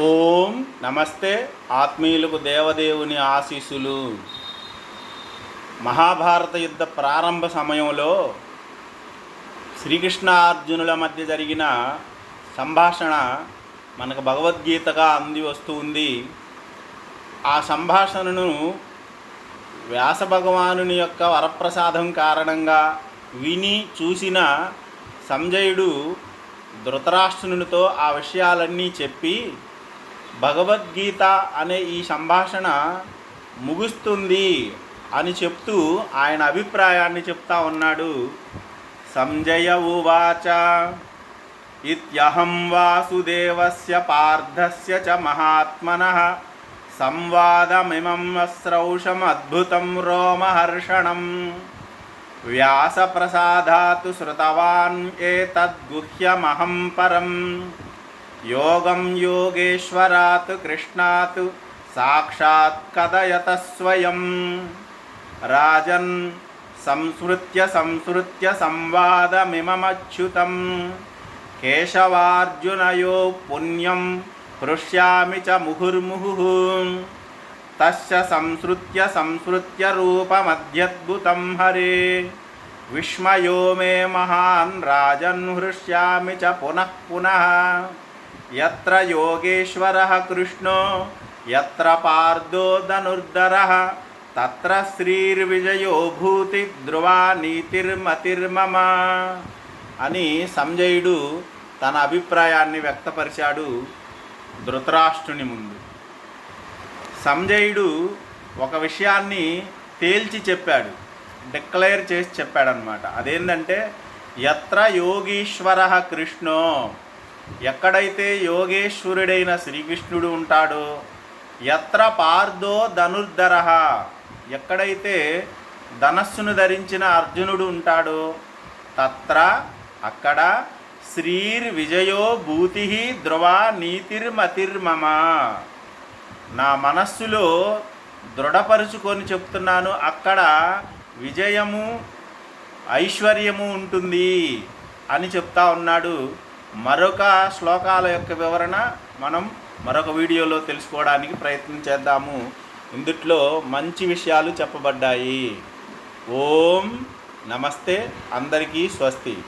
ఓం నమస్తే ఆత్మీయులకు దేవదేవుని ఆశీస్సులు. మహాభారత యుద్ధ ప్రారంభ సమయంలో శ్రీకృష్ణ అర్జునుల మధ్య జరిగిన సంభాషణ మనకు భగవద్గీతగా అంది వస్తుంది. ఆ సంభాషణను వ్యాస భగవానుని యొక్క వరప్రసాదం కారణంగా విని చూసిన సంజయుడు ధృతరాష్ట్రునితో ఆ విషయాలన్నీ చెప్పి భగవద్గీత అనే ఈ సంభాషణ ముగుస్తుంది అని చెప్తూ ఆయన అభిప్రాయాన్ని చెప్తా ఉన్నాడు. సంజయ ఉవాచ ఇత్యహం వాసుదేవస్య పార్థస్య చ మహాత్మన సంవాదమిమం అస్రౌషమద్భుతం రోమహర్షణం. వ్యాసప్రసాదాతు శ్రుతవాన్ ఏతద్గుహ్యమహం పరం. యోగం యోగేశ్వరాత్ కృష్ణాత్ సాక్షాత్ కథయత స్వయం రాజన్ సంస్మృత్య సంస్మృత్య సంవాదమిమమచ్యుతం కేశవార్జునయో పుణ్యం హృష్యామి చ ముహుర్ముహు తస్య సంసృత్య సంసృత్య రూపమద్యద్భుతం హరే విస్మయో మే మహాన్ రాజన్ హృష్యామి చ పునః పునః యత్ర యోగేశ్వర కృష్ణో యత్ర పార్థో ధనుర్ధరः తత్ర శ్రీర్విజయో భూతి ధ్రువా నీతిర్మతిర్మమ అని సంజయుడు తన అభిప్రాయాన్ని వ్యక్తపరిచాడు ధృతరాష్ట్రుని ముందు. సంజయుడు ఒక విషయాన్ని తేల్చి చెప్పాడు డిక్లేర్ చేసి చెప్పాడనమాట అదేంటంటే ఎత్ర యోగీశ్వర కృష్ణో ఎక్కడైతే యోగేశ్వరుడైన శ్రీకృష్ణుడు ఉంటాడో ఎత్ర పార్థో ధనుర్ధర. ఎక్కడైతే ధనస్సును ధరించిన అర్జునుడు ఉంటాడో తత్ర అక్కడ శ్రీర్ విజయో భూతి ధ్రువ నీతిర్మతిర్మమ నా మనస్సులో దృఢపరుచుకొని చెప్తున్నాను అక్కడ విజయము ఐశ్వర్యము ఉంటుంది అని చెప్తా ఉన్నాడు మరొక శ్లోకాల యొక్క వివరణ మనం మరొక వీడియోలో తెలుసుకోవడానికి ప్రయత్నం చేద్దాము. ఇందుట్లో మంచి విషయాలు చెప్పబడ్డాయి. ఓం నమస్తే అందరికీ స్వస్తి.